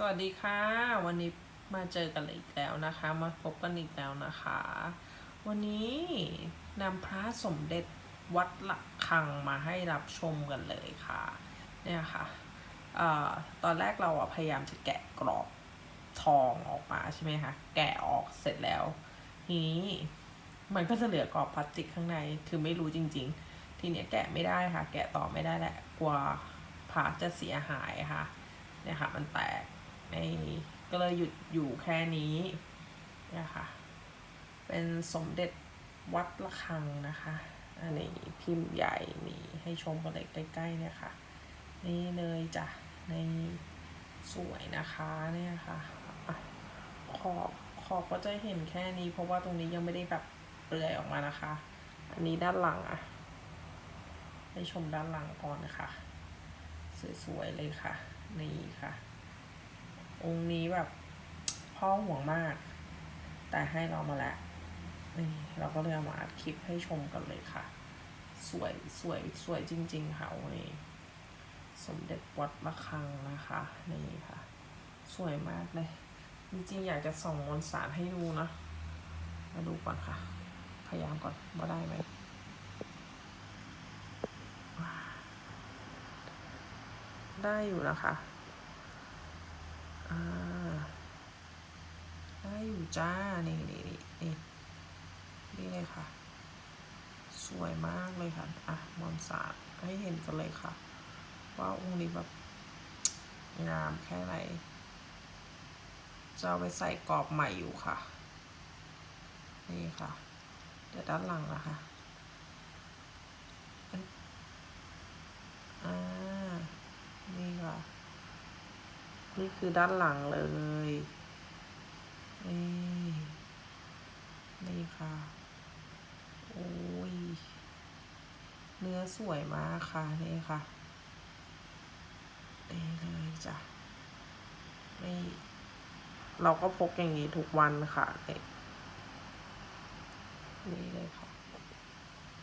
สวัสดีค่ะ วันนี้มาเจอกันอีกแล้วนะคะ มาพบกันอีกแล้วนะคะ วันนี้นำพระสมเด็จวัดหลักคังมาให้รับชมกันเลยค่ะ เนี่ยค่ะออตอนแรกเราพยายามจะแกะกรอบทองออกมาใช่ไหมคะ แกะออกเสร็จแล้ว ทีนี้มันก็จะเหลือกรอบพลาสติกข้างใน คือไม่รู้จริง ๆ ทีเนี้ยแกะไม่ได้ค่ะ แกะต่อไม่ได้แหละ กลัวพระจะเสียหายค่ะ เนี่ยค่ะ มันแตก ในก็เลยหยุดอยู่แค่นี้เนี่ยค่ะ เป็นสมเด็จวัดระฆังนะคะ อันนี้พิมพ์ใหญ่มีให้ชมกันเลยใกล้ๆเนี่ยค่ะ นี่เลยจ้ะในสวยนะคะเนี่ยค่ะอะขอบขอบก็จะเห็นแค่นี้ เพราะว่าตรงนี้ยังไม่ได้แบบเปลือยออกมานะคะ อันนี้ด้านหลังอะให้ชมด้านหลังก่อนนะคะ สวยๆเลยค่ะ นี่ค่ะ องค์นี้แบบพ่อห่วงมาก แต่ให้เรามาแล้วนี่เราก็เลยเอามาอัดคลิปให้ชมกันเลยค่ะ สวยสวยสวยจริง ๆ ค่ะวันนี้ สมเด็จวัดระฆังนะคะนี่ค่ะ สวยมากเลยจริงๆอยากจะส่องมวลสารให้ดูนะมาดูก่อนค่ะ พยายามก่อนว่าได้ไหมได้อยู่นะคะ อ่าได้อยู่จ้า นี่นี่นี่นี่นี่เลยค่ะ สวยมากเลยค่ะ อะ มอนสาดให้เห็นกันเลยค่ะ ว่าองค์นี้แบบงามแค่ไหน จะเอาไปใส่กรอบใหม่อยู่ค่ะ นี่ค่ะ เดี๋ยวด้านหลังนะคะ อ่า นี่ค่ะ นี่คือด้านหลังเลย นี่นี่ค่ะ โอ้ย เนื้อสวยมากค่ะ นี่ค่ะ นี่เลยจ้ะ นี่ เราก็พกอย่างนี้ทุกวันค่ะนี่นี่เลยค่ะ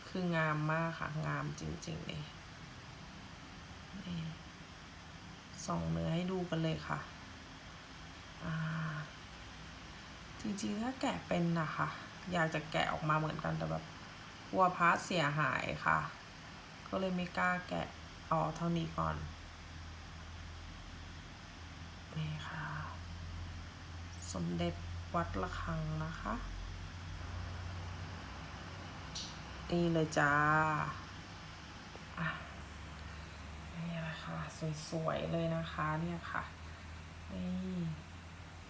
คืองามมากค่ะ งามจริงๆเลยนี่ ส่องเนื้อให้ดูกันเลยค่ะ จริงๆถ้าแกะเป็นนะคะ อยากจะแกะออกมาเหมือนกันแต่แบบกลัวพาร์ทเสียหายค่ะ ก็เลยไม่กล้าแกะเอเท่านี้ก่อน นี่ค่ะ สมเด็จวัดระฆังนะคะ นี่เลยจ้าอะนี่แหละ ค่ะ สวยๆ เลยนะคะเนี่ยค่ะนี่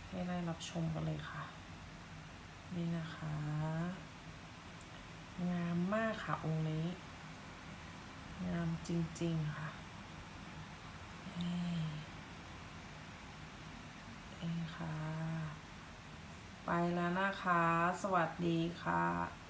ให้ได้รับชมกันเลยค่ะ นี่นะคะ งามมากค่ะองค์นี้ งามจริงๆค่ะนี่นี่ค่ะ ไปแล้วนะคะ สวัสดีค่ะ